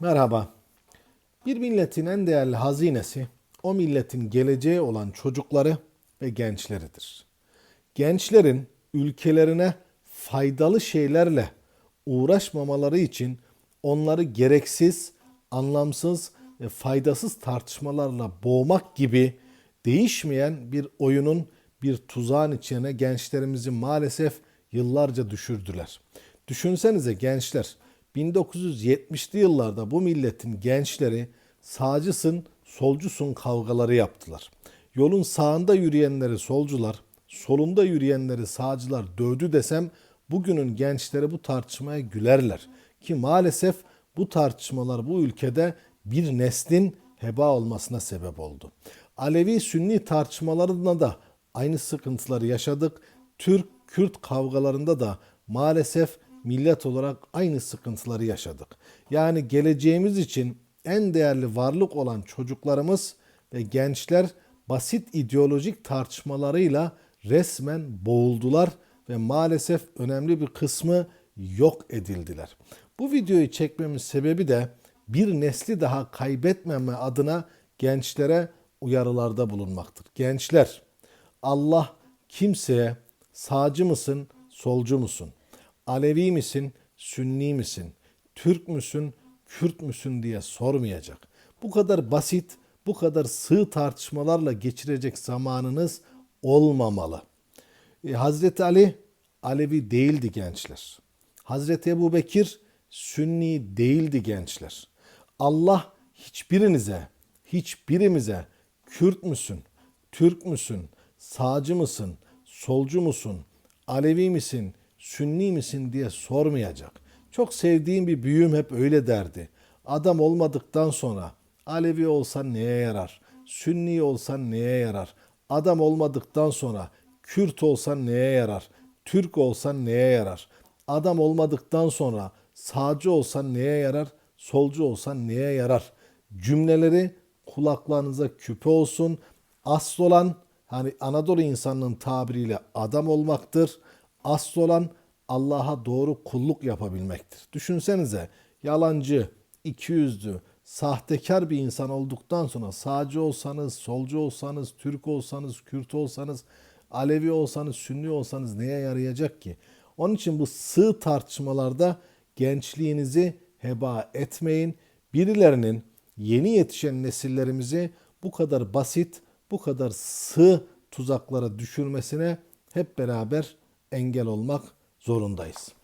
Merhaba. Bir milletin en değerli hazinesi o milletin geleceği olan çocukları ve gençleridir. Gençlerin ülkelerine faydalı şeylerle uğraşmamaları için onları gereksiz, anlamsız ve faydasız tartışmalarla boğmak gibi değişmeyen bir oyunun bir tuzağın içine gençlerimizi maalesef yıllarca düşürdüler. Düşünsenize gençler 1970'li yıllarda bu milletin gençleri sağcısın, solcusun kavgaları yaptılar. Yolun sağında yürüyenleri solcular, solunda yürüyenleri sağcılar dövdü desem bugünün gençleri bu tartışmaya gülerler. Ki maalesef bu tartışmalar bu ülkede bir neslin heba olmasına sebep oldu. Alevi-Sünni tartışmalarında da aynı sıkıntıları yaşadık. Türk-Kürt kavgalarında da maalesef millet olarak aynı sıkıntıları yaşadık. Yani geleceğimiz için en değerli varlık olan çocuklarımız ve gençler basit ideolojik tartışmalarıyla resmen boğuldular ve maalesef önemli bir kısmı yok edildiler. Bu videoyu çekmemin sebebi de bir nesli daha kaybetmeme adına gençlere uyarılarda bulunmaktır. Gençler, Allah kimseye sağcı mısın, solcu musun? Alevi misin, Sünni misin? Türk müsün, Kürt müsün diye sormayacak. Bu kadar basit, bu kadar sığ tartışmalarla geçirecek zamanınız olmamalı. E, Hazreti Ali Alevi değildi gençler. Hazreti Ebu Bekir Sünni değildi gençler. Allah hiçbirinize, hiçbirimize Kürt müsün, Türk müsün, sağcı mısın, solcu musun, Alevi misin, Sünni misin diye sormayacak. Çok sevdiğim bir büyüğüm hep öyle derdi. Adam olmadıktan sonra Alevi olsan neye yarar? Sünni olsan neye yarar? Adam olmadıktan sonra Kürt olsan neye yarar? Türk olsan neye yarar? Adam olmadıktan sonra sağcı olsan neye yarar? Solcu olsan neye yarar? Cümleleri kulaklarınıza küpe olsun. Asıl olan hani Anadolu insanının tabiriyle adam olmaktır. Asıl olan Allah'a doğru kulluk yapabilmektir. Düşünsenize yalancı, ikiyüzlü, sahtekar bir insan olduktan sonra sağcı olsanız, solcu olsanız, Türk olsanız, Kürt olsanız, Alevi olsanız, Sünni olsanız neye yarayacak ki? Onun için bu sığ tartışmalarda gençliğinizi heba etmeyin. Birilerinin yeni yetişen nesillerimizi bu kadar basit, bu kadar sığ tuzaklara düşürmesine hep beraber engel olmak zorundayız.